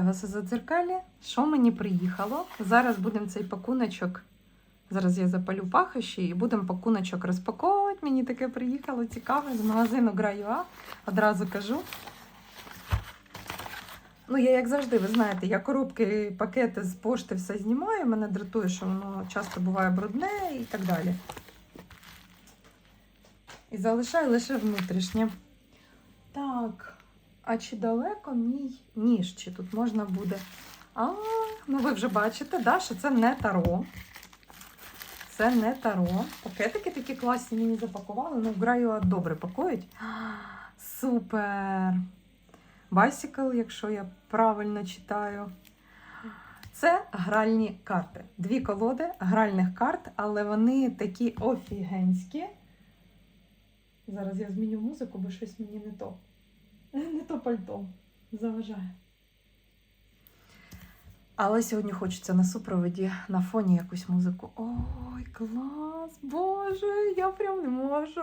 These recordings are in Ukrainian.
Вас у задзеркалі. Що мені приїхало? Зараз будемо цей пакуночок. Зараз я запалю пахощі і будемо пакуночок розпаковувати. Мені таке приїхало цікаве з магазину Граюа. Одразу кажу. Ну, я, як завжди, ви знаєте, я коробки, пакети з пошти все знімаю. Мене дратує, що воно часто буває брудне і так далі. І залишаю лише внутрішнє. Так. А чи далеко мій ніж? Чи тут можна буде? А, ну ви вже бачите, да, що це не таро. Це не таро. Пакетики такі класні мені запакували. Ну, граю добре пакують. Супер! Bicycle, якщо я правильно читаю. Це гральні карти. Дві колоди гральних карт, але вони такі офігенські. Зараз я зміню музику, бо щось мені не то. Не то пальто заважає. Але сьогодні хочеться на супроводі на фоні якусь музику. Ой, клас! Боже, я прям не можу.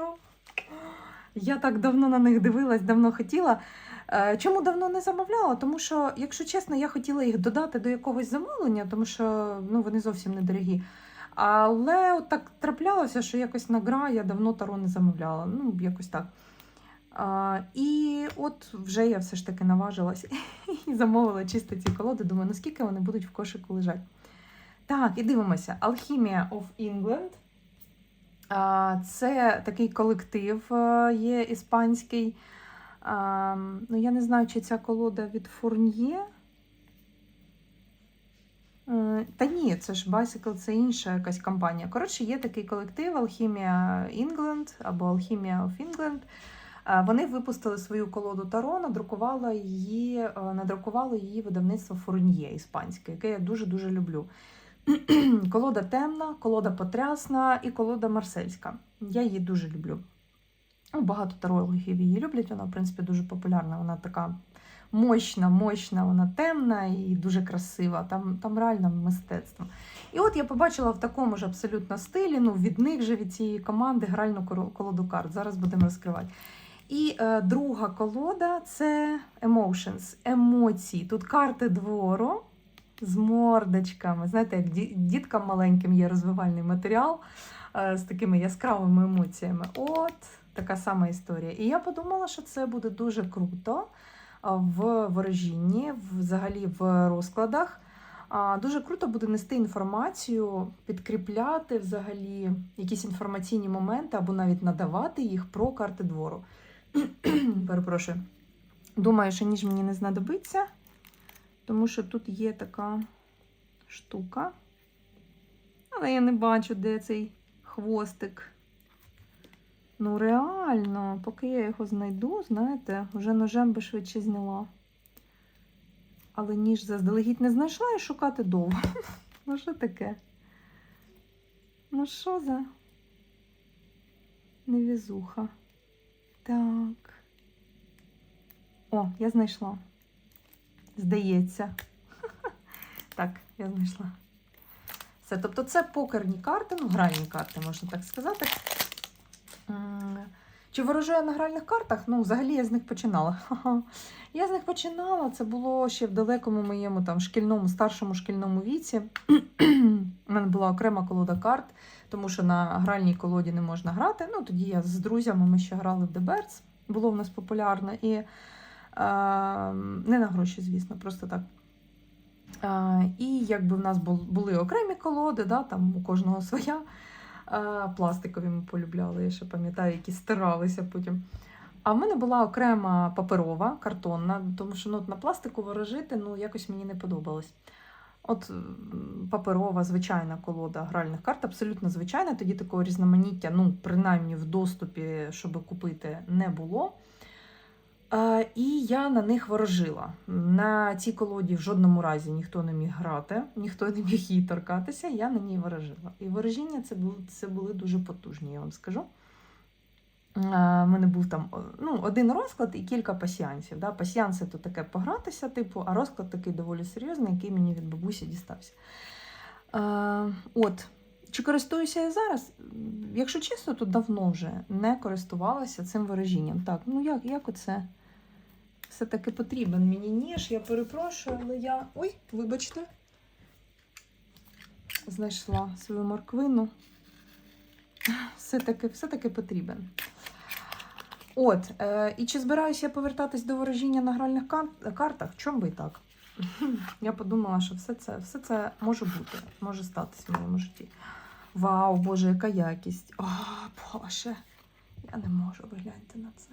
Я так давно на них дивилась, давно хотіла. Е, Чому давно не замовляла? Тому що, якщо чесно, я хотіла їх додати до якогось замовлення, тому що ну, вони зовсім недорогі. Але от так траплялося, що якось на гра я давно таро не замовляла. Ну, якось так. І от вже я все ж таки наважилась і замовила чисто ці колоди. Думаю, наскільки вони будуть в кошику лежати. Так, і дивимося. Alchemia of England. Це такий колектив е, є іспанський. Ну, я не знаю, чи ця колода від Фурньє. Е, Та ні, це ж Bicycle, це інша якась компанія. Коротше, є такий колектив Alchemia England або Alchemia of England. Вони випустили свою колоду Таро, надрукувало її, е, надрукувало її видавництво Фурньє іспанське, яке я дуже-дуже люблю. колода темна, колода потрясна і колода марсельська. Я її дуже люблю. Ну, Багато тарологів її люблять, вона, в принципі, дуже популярна. Вона така мощна, мощна, вона темна і дуже красива. Там, там реально мистецтво. І от я побачила в такому ж абсолютно стилі, ну, від них же, від цієї команди, гральну колоду карт. Зараз будемо розкривати. І е, друга колода це Emotions, емоції. Тут карти двору з мордочками. Знаєте, як діткам маленьким є розвивальний матеріал е, з такими яскравими емоціями. От така сама історія. І я подумала, що це буде дуже круто в ворожінні, взагалі в розкладах. Дуже круто буде нести інформацію, підкріпляти взагалі якісь інформаційні моменти або навіть надавати їх про карти двору. Перепрошую. Думаю, що ніж мені не знадобиться, тому що тут є така штука. Але я не бачу, де цей хвостик. Ну, реально, поки я його знайду, знаєте, вже ножем би швидше зняла. Але ніж заздалегідь не знайшла і шукати довго. Ну, що таке? Ну, що за невізуха? Так. О, я знайшла. Здається. Так, я знайшла. Все, тобто це покерні карти, ну, гральні карти, можна так сказати. Чи ворожу я на гральних картах? Ну, взагалі я з них починала. Я з них починала, це було ще в далекому моєму там шкільному, старшому шкільному віці. У мене була окрема колода карт, тому що на гральній колоді не можна грати. Ну, тоді я з друзями ми ще грали в Деберц, було в нас популярно. І е, не на гроші, звісно, просто так. Е, і якби в нас були окремі колоди, да, там у кожного своя. Е, Пластикові ми полюбляли, я ще пам'ятаю, які стиралися потім. А в мене була окрема паперова, картонна, тому що ну, на пластику ворожити ну, якось мені не подобалось. От паперова, звичайна колода гральних карт, абсолютно звичайна. Тоді такого різноманіття, ну, принаймні в доступі, щоб купити, не було. І я на них ворожила. На цій колоді в жодному разі ніхто не міг грати, ніхто не міг її торкатися, я на ній ворожила. І ворожіння це були, це були дуже потужні, я вам скажу. У мене був там ну, один розклад і кілька пасіянсів. Да? Пасіянси то таке погратися, типу, а розклад такий доволі серйозний, який мені від бабусі дістався. Е, от. Чи користуюся я зараз? Якщо чесно, то давно вже не користувалася цим ворожінням. Так, ну як, як оце? все-таки потрібен мені ніж. Я перепрошую, але я. Ой, вибачте. Знайшла свою морквину. Все-таки все-таки потрібен. От, е, і чи збираюся я повертатись до ворожіння на гральних кар- картах? Чом би і так? Я подумала, що все це, все це може бути, може статись в моєму житті. Вау, Боже, яка якість! О, Боже, я не можу, ви гляньте на це.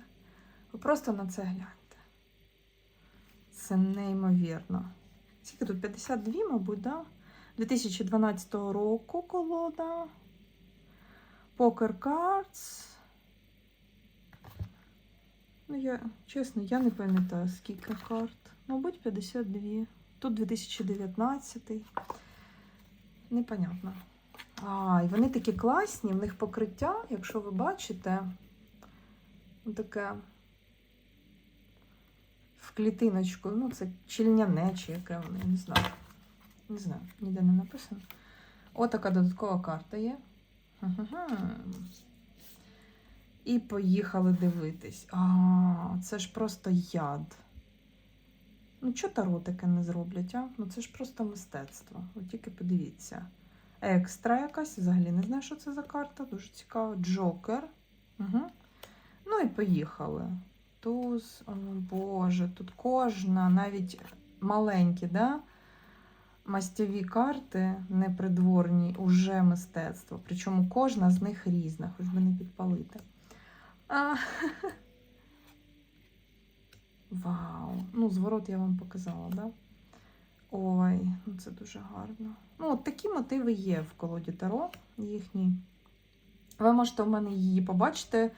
Ви просто на це гляньте. Це неймовірно. Скільки тут? 52, мабуть, да? 2012 року колода. Poker Cards. Ну, я, чесно, я не пам'ятаю, скільки карт. Мабуть, 52. Тут 2019. Непонятно. А, і вони такі класні, в них покриття, якщо ви бачите, таке в клітиночку. Ну, це чільняне чи яке воно, я не знаю. Не знаю, ніде не написано. Отака додаткова карта є. Ага. І поїхали дивитись. А, це ж просто яд. Ну, чого таро таке не зроблять, а? Ну це ж просто мистецтво. Ви тільки подивіться. Екстра якась, взагалі не знаю, що це за карта. Дуже цікаво. Джокер. Угу. Ну і поїхали. Туз, о Боже, тут кожна, навіть маленькі, да? мастєві карти, непридворні, уже мистецтво. Причому кожна з них різна, хоч би не підпалити. Вау! Ну, зворот я вам показала, да? Ой, ну це дуже гарно. Ну, от такі мотиви є в колоді Таро їхній. Ви можете у мене її побачити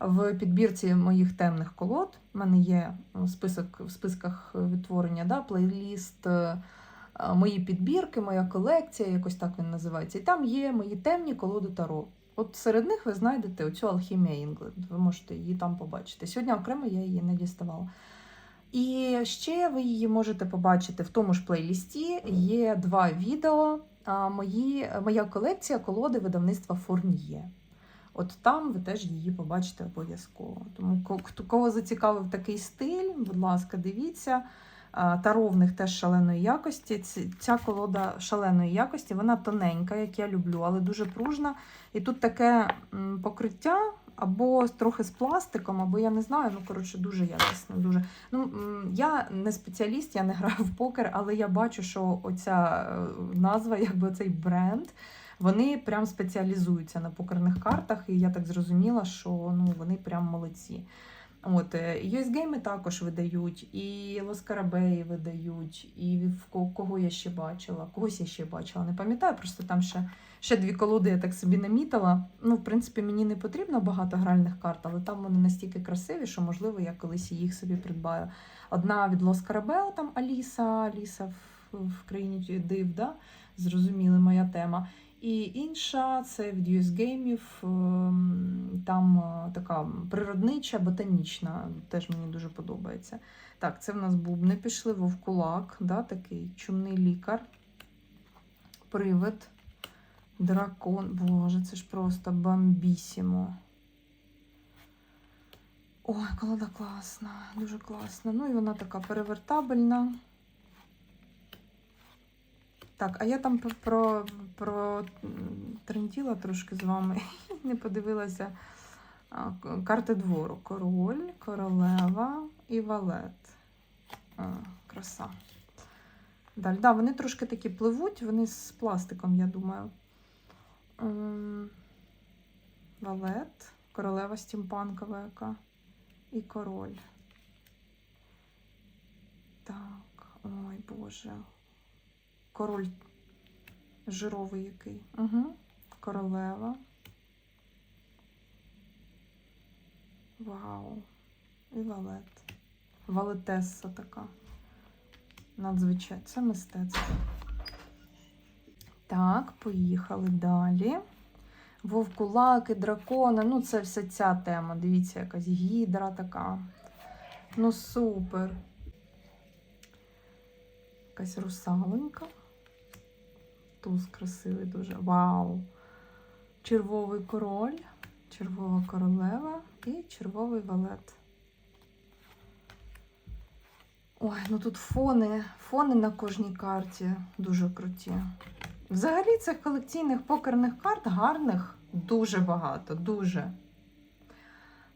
в підбірці моїх темних колод. У мене є список в списках відтворення, да, плейліст, е, мої підбірки, моя колекція, якось так він називається. І там є мої темні колоди Таро. От серед них ви знайдете оцю Алхімія Інгленд. Ви можете її там побачити. Сьогодні окремо я її не діставала. І ще ви її можете побачити в тому ж плейлісті. Є два відео. Мої, моя колекція колоди видавництва Фурніє. От там ви теж її побачите обов'язково. Тому кого зацікавив такий стиль, будь ласка, дивіться. А, Таро теж шаленої якості. Ця колода шаленої якості, вона тоненька, як я люблю, але дуже пружна. І тут таке покриття або трохи з пластиком, або я не знаю, ну коротше, дуже якісне. Дуже. Ну, я не спеціаліст, я не граю в покер, але я бачу, що оця е, назва, якби цей бренд, вони прям спеціалізуються на покерних картах, і я так зрозуміла, що ну, вони прям молодці. От, е, US також видають, і Лос Карабеї видають, і в кого я ще бачила, когось я ще бачила, не пам'ятаю, просто там ще, ще дві колоди я так собі намітила. Ну, в принципі, мені не потрібно багато гральних карт, але там вони настільки красиві, що, можливо, я колись їх собі придбаю. Одна від Лос Карабео, там Аліса, Аліса в, в країні див, да? зрозуміли моя тема. І інша це від US Game, ем, там е, така природнича, ботанічна, теж мені дуже подобається. Так, це в нас бубни пішли, вовкулак, да, такий чумний лікар, привид, дракон. Боже, це ж просто бомбісімо. Ой, колода класна, дуже класна. Ну і вона така перевертабельна. Так, а я там про, про м, трошки з вами не подивилася карти двору. Король, королева і валет. А, краса. Далі, да, вони трошки такі пливуть, вони з пластиком, я думаю. Ем, Валет, королева стімпанкова яка. І король. Так, ой Боже. Король жировий який. Угу. Королева. Вау. І валет. Валетеса така. Надзвичайно. Це мистецтво. Так, поїхали далі. Вовкулаки, дракони. Ну, це все ця тема. Дивіться, якась гідра така. Ну, супер. Якась русалонька. Туз красивий дуже. Вау! Червовий король, червова королева і червовий валет. Ой, ну тут фони, фони на кожній карті дуже круті. Взагалі цих колекційних покерних карт гарних дуже багато, дуже.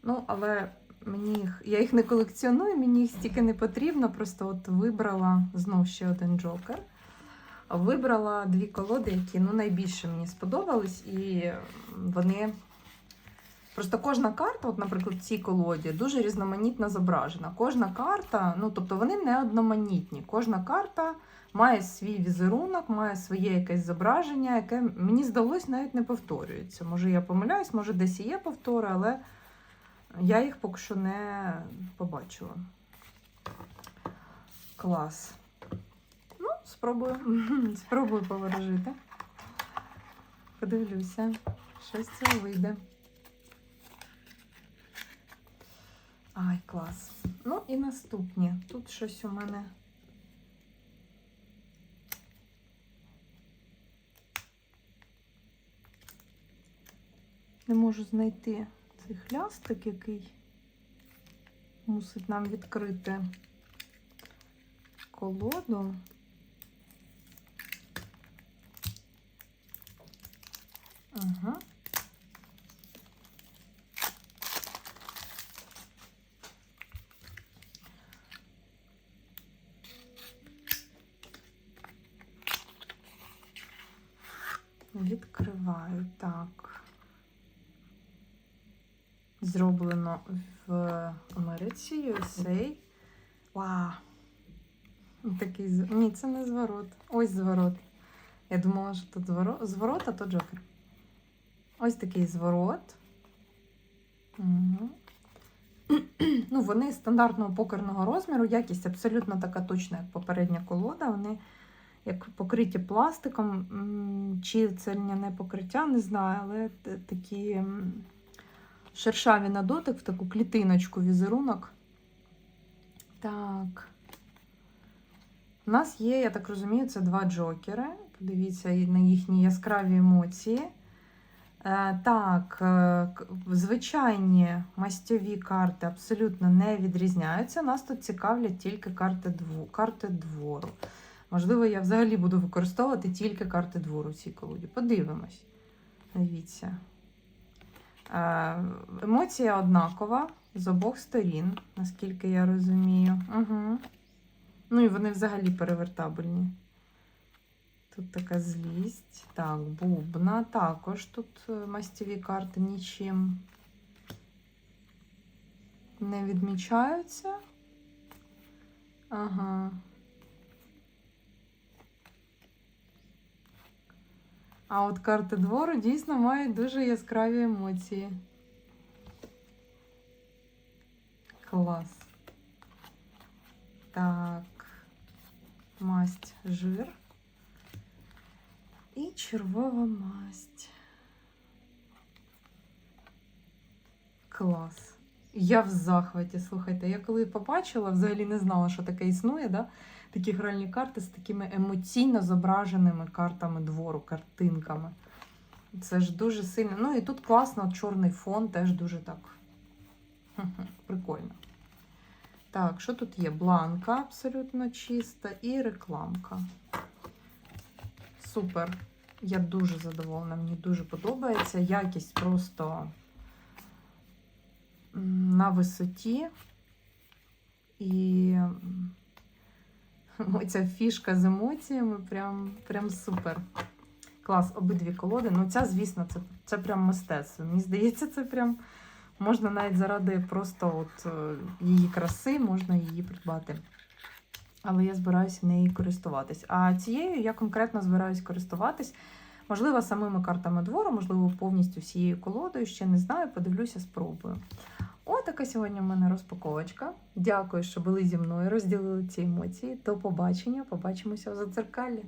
Ну, але мені їх, я їх не колекціоную, мені їх стільки не потрібно. Просто от вибрала знов ще один джокер. Вибрала дві колоди, які ну, найбільше мені сподобались, і вони. Просто кожна карта, от, наприклад, в цій колоді, дуже різноманітно зображена. Кожна карта, ну тобто вони не одноманітні. Кожна карта має свій візерунок, має своє якесь зображення, яке мені здалось навіть не повторюється. Може, я помиляюсь, може, десь і є повтори, але я їх поки що не побачила. Клас. Спробую. Спробую поворожити. Подивлюся, що з цього вийде. Ай, клас. Ну і наступні. Тут щось у мене. Не можу знайти цей хлястик, який мусить нам відкрити колоду. Ага. Відкриваю так. Зроблено в Америці, USA. Вау! Такий Ні, це не зворот. Ось зворот. Я думала, що тут зворот, зворот а то джокер. Ось такий зворот. Угу. ну, вони стандартного покерного розміру, якість абсолютно така точна, як попередня колода. Вони як покриті пластиком, чи це льняне покриття, не знаю, але такі шершаві на дотик, в таку клітиночку візерунок. Так. У нас є, я так розумію, це два джокери. Подивіться на їхні яскраві емоції. Е, так, е, звичайні мастьові карти абсолютно не відрізняються. Нас тут цікавлять тільки карти, дво, карти двору. Можливо, я взагалі буду використовувати тільки карти двору в цій колоді. Подивимось. Дивіться. Е, Емоція однакова з обох сторін, наскільки я розумію. Угу. Ну і вони взагалі перевертабельні. Тут така злість. Так, бубна. Також тут е, мастєві карти нічим не відмічаються. Ага. А от карти двору дійсно мають дуже яскраві емоції. Клас. Так. Масть жир. Червова масть. Клас. Я в захваті, слухайте. Я коли побачила, взагалі не знала, що таке існує, да? такі гральні карти з такими емоційно зображеними картами двору, картинками. Це ж дуже сильно. Ну і тут класно, чорний фон теж дуже так. Прикольно. Так, що тут є? Бланка абсолютно чиста і рекламка. Супер. Я дуже задоволена, мені дуже подобається. Якість просто на висоті. І оця фішка з емоціями прям, прям супер. Клас, обидві колоди. Ну, ця, звісно, це, це прям мистецтво. Мені здається, це прям можна навіть заради просто от е, її краси, можна її придбати. Але я збираюся нею користуватись. А цією я конкретно збираюсь користуватись. Можливо, самими картами двору, можливо, повністю всією колодою. Ще не знаю, подивлюся, спробую. От така сьогодні в мене розпаковочка. Дякую, що були зі мною, розділили ці емоції. До побачення. Побачимося в задзеркалі.